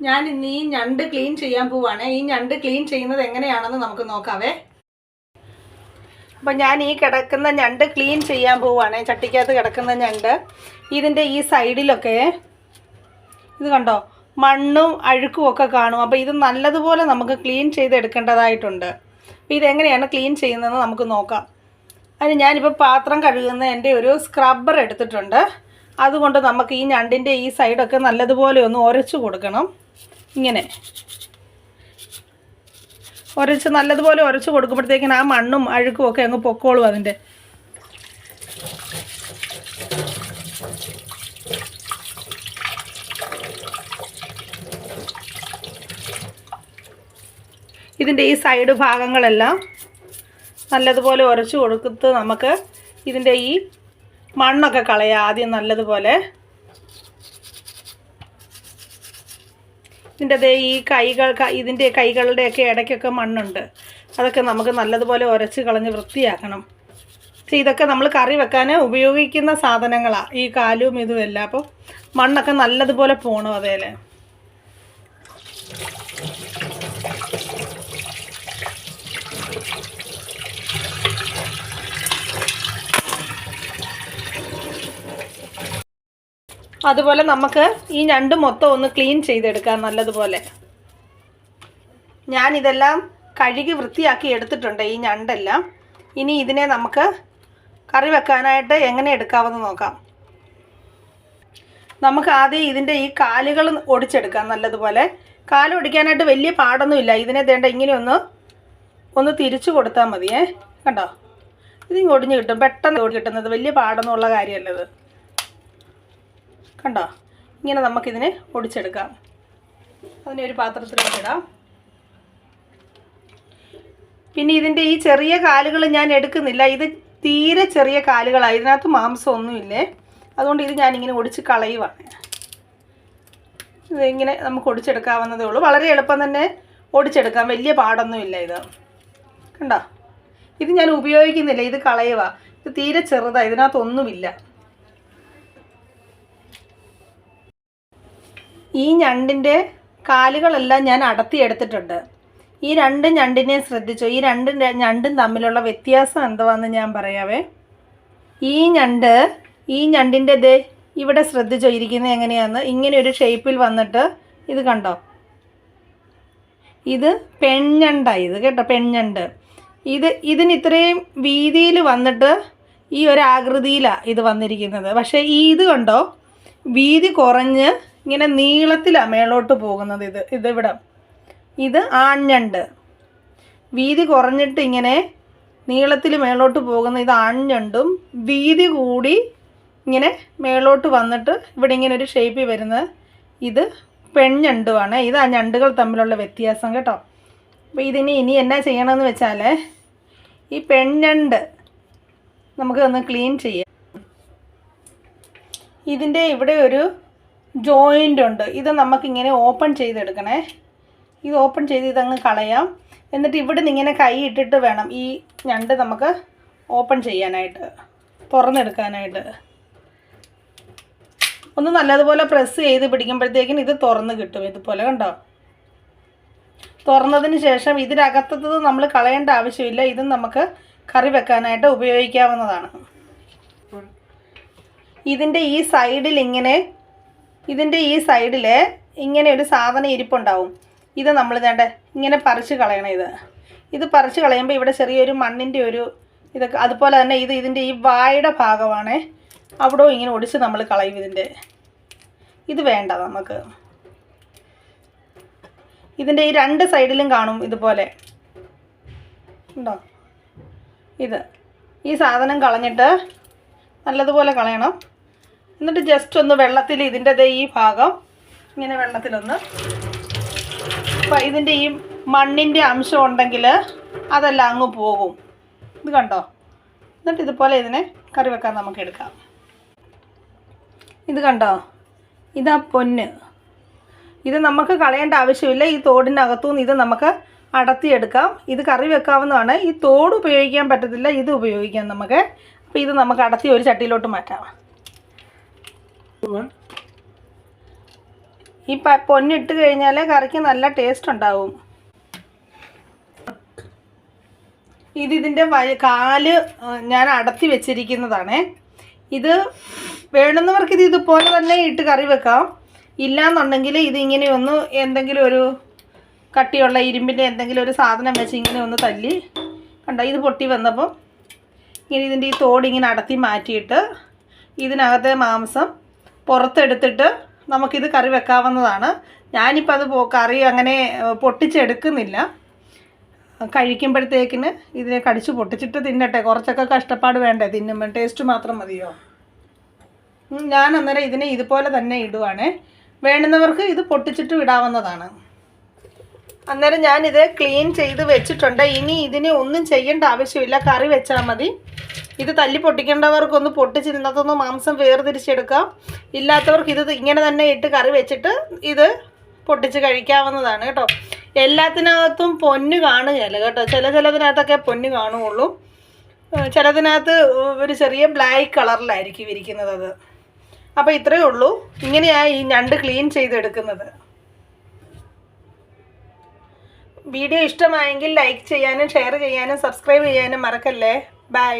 ഞാൻ ഇന്ന് ഈ ഞണ്ട് ക്ലീൻ ചെയ്യാൻ പോവാണ്. ഈ ഞണ്ട് ക്ലീൻ ചെയ്യുന്നത് എങ്ങനെയാണെന്ന് നമുക്ക് നോക്കാവേ. അപ്പം ഞാൻ ഈ കിടക്കുന്ന ഞണ്ട് ക്ലീൻ ചെയ്യാൻ പോവാണ്. ചട്ടിക്കകത്ത് കിടക്കുന്ന ഞണ്ട്. ഇതിന്റെ ഈ സൈഡിലൊക്കെ ഇത് കണ്ടോ? മണ്ണും അഴുക്കും ഒക്കെ കാണും. അപ്പോൾ ഇത് നല്ലതുപോലെ നമുക്ക് ക്ലീൻ ചെയ്തെടുക്കേണ്ടതായിട്ടുണ്ട്. അപ്പോൾ ഇതെങ്ങനെയാണ് ക്ലീൻ ചെയ്യുന്നതെന്ന് നമുക്ക് നോക്കാം. അതിന് ഞാനിപ്പോൾ പാത്രം കഴുകുന്ന എന്റെ ഒരു സ്ക്രബ്ബർ എടുത്തിട്ടുണ്ട്. അതുകൊണ്ട് നമുക്ക് ഈ ഞണ്ടിന്റെ ഈ സൈഡൊക്കെ നല്ലതുപോലെ ഒന്ന് ഉരച്ചു കൊടുക്കണം. ഇങ്ങനെ. ഉരച്ച് നല്ലതുപോലെ ഉരച്ച് കൊടുക്കുമ്പോഴത്തേക്കിന് ആ മണ്ണും അഴുക്കും ഒക്കെ അങ്ങ് പൊക്കോളും അതിന്റെ. ഇതിന്റെ ഈ സൈഡ് ഭാഗങ്ങളെല്ലാം നല്ലതുപോലെ ഉരച്ച് കൊടുത്ത് നമുക്ക് ഇതിന്റെ ഈ മണ്ണൊക്കെ കളയാം. ആദ്യം നല്ലതുപോലെ ഇതിന്റെ അതേ ഈ കൈകൾ ഇതിന്റെ കൈകളുടെയൊക്കെ ഇടയ്ക്കൊക്കെ മണ്ണുണ്ട്. അതൊക്കെ നമുക്ക് നല്ലതുപോലെ ഉരച്ച് കളഞ്ഞ് വൃത്തിയാക്കണം. പക്ഷേ ഇതൊക്കെ നമ്മൾ കറി വെക്കാൻ ഉപയോഗിക്കുന്ന സാധനങ്ങളാണ് ഈ കാലും ഇതുമെല്ലാം അപ്പോൾ മണ്ണൊക്കെ നല്ലതുപോലെ പോകണം അതേൽ അതുപോലെ നമുക്ക് ഈ ഞണ്ട് മൊത്തം ഒന്ന് ക്ലീൻ ചെയ്തെടുക്കാം നല്ലതുപോലെ. ഞാനിതെല്ലാം കഴുകി വൃത്തിയാക്കി എടുത്തിട്ടുണ്ട് ഈ ഞണ്ടെല്ലാം. ഇനി ഇതിനെ നമുക്ക് കറി വെക്കാനായിട്ട് എങ്ങനെ എടുക്കാമെന്ന് നോക്കാം. നമുക്ക് ആദ്യം ഇതിന്റെ ഈ കാലുകൾ ഒടിച്ചെടുക്കാം നല്ലതുപോലെ. കാൽ ഒടിക്കാനായിട്ട് വലിയ പാടൊന്നുമില്ല ഇതിനെ തേണ്ട ഇങ്ങനെ ഒന്ന് ഒന്ന് തിരിച്ചു കൊടുത്താൽ മതിയേ. കണ്ടോ? ഇതിങ്ങ് ഒടിഞ്ഞ് കിട്ടും. പെട്ടെന്ന് ഓടി കിട്ടുന്നത് വലിയ പാടൊന്നുമുള്ള കാര്യമല്ലത് കണ്ടോ? ഇങ്ങനെ നമുക്കിതിനെ ഒടിച്ചെടുക്കാം അതിനെ ഒരു പാത്രത്തിലേക്ക് ഇടാം. പിന്നെ ഇതിന്റെ ഈ ചെറിയ കാലുകൾ ഞാൻ എടുക്കുന്നില്ല. ഇത് തീരെ ചെറിയ കാലുകളാണ് ഇതിനകത്ത് മാംസം ഒന്നുമില്ലേ അതുകൊണ്ട് ഇത് ഞാനിങ്ങനെ ഒടിച്ച് കളയുവാണ്. ഇതിങ്ങനെ നമുക്ക് ഒടിച്ചെടുക്കാവുന്നതേ ഉള്ളൂ. വളരെ എളുപ്പം തന്നെ ഒടിച്ചെടുക്കാം. വലിയ പാടൊന്നുമില്ല ഇത്. കണ്ടോ? ഇത് ഞാൻ ഉപയോഗിക്കുന്നില്ല. ഇത് കളയുക ഇത് തീരെ ചെറുതാണ് ഇതിനകത്തൊന്നുമില്ല. ഈ ഞണ്ടിന്റെ കാലുകളെല്ലാം ഞാൻ അടത്തി എടുത്തിട്ടുണ്ട് ഈ രണ്ട് ഞണ്ടിനെയും ശ്രദ്ധിച്ചു? ഈ രണ്ട് ഞണ്ടും തമ്മിലുള്ള വ്യത്യാസം എന്തുവാന്ന് ഞാൻ പറയാവേ. ഈ ഞണ്ട് ഈ ഞണ്ടിന്റെ ദേ ഇവിടെ ശ്രദ്ധിച്ചോ? ഇരിക്കുന്നത് എങ്ങനെയാന്ന്. ഇങ്ങനെ ഒരു ഷേപ്പിൽ വന്നിട്ട് ഇത് കണ്ടോ? ഇത് പെണ്ണണ്ടായി ഇത് കേട്ടോ പെണ്ണണ്ട് ഇത് ഇതിന് ഇത്രയും വീതിയിൽ വന്നിട്ട് ഈ ഒരു ആകൃതിയിലാണ് ഇത് വന്നിരിക്കുന്നത്. പക്ഷേ ഈ ഇത് കണ്ടോ? വീതി കുറഞ്ഞ് ഇങ്ങനെ നീളത്തിലാണ് മേളോട്ട് പോകുന്നത് ഇത് ഇതിവിടെ. ഇത് ആഞ്ഞണ്ട്. വീതി കുറഞ്ഞിട്ട് ഇങ്ങനെ നീളത്തിൽ മേളോട്ട് പോകുന്ന ഇത് ആഞ്ഞണ്ടും വീതി കൂടി ഇങ്ങനെ മേളോട്ട് വന്നിട്ട് ഇവിടെ ഇങ്ങനെ ഒരു ഷേപ്പിൽ വരുന്നത് ഇത് പെൺഞണ്ടുമാണ് ഇത് ആ ഞണ്ടുകൾ തമ്മിലുള്ള വ്യത്യാസം കേട്ടോ. അപ്പോൾ ഇതിനി ഇനി എന്നാ ചെയ്യണമെന്ന് വെച്ചാൽ ഈ പെൺഞണ്ട് നമുക്ക് ഒന്ന് ക്ലീൻ ചെയ്യാം. ഇതിന്റെ ഇവിടെ ഒരു ജോയിന്റ് ഉണ്ട്. ഇത് നമുക്കിങ്ങനെ ഓപ്പൺ ചെയ്തെടുക്കണേ. ഇത് ഓപ്പൺ ചെയ്ത് ഇതങ്ങ് കളയാം. എന്നിട്ട് ഇവിടെ നിന്ന് ഇങ്ങനെ കൈ ഇട്ടിട്ട് വേണം ഈ ഞണ്ട് നമുക്ക് ഓപ്പൺ ചെയ്യാനായിട്ട് തുറന്നെടുക്കാനായിട്ട്. ഒന്ന് നല്ലതുപോലെ പ്രസ് ചെയ്ത് പിടിക്കുമ്പോഴത്തേക്കിന് ഇത് തുറന്ന് കിട്ടും. ഇതുപോലെ കണ്ടോ? തുറന്നതിന് ശേഷം ഇതിനകത്തത് നമ്മൾ കളയേണ്ട ആവശ്യമില്ല. ഇത് നമുക്ക് കറി വെക്കാനായിട്ട് ഉപയോഗിക്കാവുന്നതാണ്. ഇതിന്റെ ഈ സൈഡിൽ ഇങ്ങനെ ഇതിന്റെ ഈ സൈഡിൽ ഇങ്ങനെ ഒരു സാധനം ഇരിപ്പുണ്ടാവും. ഇത് നമ്മൾ വേണ്ട ഇങ്ങനെ പറിച്ച് കളയണം ഇത്. ഇത് പറിച്ച് കളയുമ്പോൾ ഇവിടെ ചെറിയൊരു മണ്ണിന്റെ ഒരു ഇതൊക്കെ അതുപോലെ തന്നെ ഇത് ഇതിന്റെ ഈ വായുടെ ഭാഗമാണ്. അവിടെ ഇങ്ങനെ ഒടിച്ച് നമ്മൾ കളയും ഇതിന്റെ ഇത് വേണ്ട നമുക്ക്. ഇതിന്റെ ഈ രണ്ട് സൈഡിലും കാണും ഇതുപോലെ. ഉണ്ടോ? ഇത്. ഈ സാധനം കളഞ്ഞിട്ട് നല്ലതുപോലെ കളയണം. എന്നിട്ട് ജസ്റ്റ് ഒന്ന് വെള്ളത്തിൽ ഇതിന്റെ ഈ ഭാഗം ഇങ്ങനെ വെള്ളത്തിലൊന്ന്. അപ്പം ഇതിന്റെ ഈ മണ്ണിന്റെ അംശം ഉണ്ടെങ്കിൽ അതെല്ലാം അങ്ങ് പോകും. ഇത് കണ്ടോ? എന്നിട്ട് ഇതുപോലെ ഇതിനെ കറി വെക്കാൻ നമുക്ക് എടുക്കാം. ഇത് കണ്ടോ? ഇതാ പൊന്ന്. ഇത് നമുക്ക് കളയേണ്ട ആവശ്യമില്ല. ഈ തോടിന്റെ അകത്തുനിന്ന് ഇത് നമുക്ക് അടത്തിയെടുക്കാം. ഇത് കറി വെക്കാവുന്നതാണ്. ഈ തോട് ഉപയോഗിക്കാൻ പറ്റത്തില്ല. ഇത് ഉപയോഗിക്കാം നമുക്ക്. അപ്പോൾ ഇത് നമുക്ക് അടത്തി ഒരു ചട്ടിയിലോട്ട് മാറ്റാം. ഈ പൊന്നിട്ട് കഴിഞ്ഞാൽ കറിക്ക് നല്ല ടേസ്റ്റ് ഉണ്ടാവും. ഇത് ഇതിന്റെ കാൽ ഞാൻ അടത്തി വെച്ചിരിക്കുന്നതാണേ. ഇത് വേണ്ടുന്നവർക്ക് ഇത് ഇതുപോലെ തന്നെ ഇട്ട് കറി വെക്കാം. ഇല്ലാന്നുണ്ടെങ്കിൽ ഇതിങ്ങനെ ഒന്ന് എന്തെങ്കിലും ഒരു കട്ടിയുള്ള ഇരുമ്പിന്റെ എന്തെങ്കിലും ഒരു സാധനം വെച്ച് ഇങ്ങനെ ഒന്ന് തല്ലി. കണ്ട ഇത് പൊട്ടി വന്നപ്പം ഇങ്ങനെ ഇതിന്റെ ഈ തോട് ഇങ്ങനെ അടത്തി മാറ്റിയിട്ട് ഇതിനകത്തെ മാംസം പുറത്തെടുത്തിട്ട് നമുക്കിത് കറി വെക്കാവുന്നതാണ്. ഞാനിപ്പോൾ അത് കറി അങ്ങനെ പൊട്ടിച്ചെടുക്കുന്നില്ല. കഴിക്കുമ്പോഴത്തേക്കിന് ഇതിനെ കടിച്ച് പൊട്ടിച്ചിട്ട് തിന്നട്ടെ. കുറച്ചൊക്കെ കഷ്ടപ്പാട് വേണ്ടേ? തിന്നുമ്പോൾ ടേസ്റ്റ് മാത്രം മതിയോ? ഞാൻ അന്നേരം ഇതിനെ ഇതുപോലെ തന്നെ ഇടുവാണേ. വേണ്ടുന്നവർക്ക് ഇത് പൊട്ടിച്ചിട്ട് ഇടാവുന്നതാണ് അന്നേരം ഞാനിത് ക്ലീൻ ചെയ്ത് വെച്ചിട്ടുണ്ട്. ഇനി ഇതിനെ ഒന്നും ചെയ്യേണ്ട ആവശ്യമില്ല. കറി വെച്ചാൽ മതി. ഇത് തല്ലി പൊട്ടിക്കേണ്ടവർക്കൊന്ന് പൊട്ടിച്ച് ഇതിനകത്തൊന്ന് മാംസം വേർതിരിച്ചെടുക്കാം. ഇല്ലാത്തവർക്ക് ഇത് ഇങ്ങനെ തന്നെ ഇട്ട് കറി വെച്ചിട്ട് ഇത് പൊട്ടിച്ച് കഴിക്കാവുന്നതാണ് കേട്ടോ. എല്ലാത്തിനകത്തും പൊന്ന് കാണുകയല്ല കേട്ടോ. ചില ചിലതിനകത്തൊക്കെ പൊന്ന് കാണുകയുള്ളൂ. ചിലതിനകത്ത് ഒരു ചെറിയ ബ്ലാക്ക് കളറിലായിരിക്കും ഇരിക്കുന്നത് അത്. അപ്പോൾ ഇത്രയേ ഉള്ളൂ. ഇങ്ങനെയാണ് ഈ ഞണ്ട് ക്ലീൻ ചെയ്തെടുക്കുന്നത്. വീഡിയോ ഇഷ്ടമായെങ്കിൽ ലൈക്ക് ചെയ്യാനും ഷെയർ ചെയ്യാനും സബ്സ്ക്രൈബ് ചെയ്യാനും മറക്കല്ലേ? ബൈ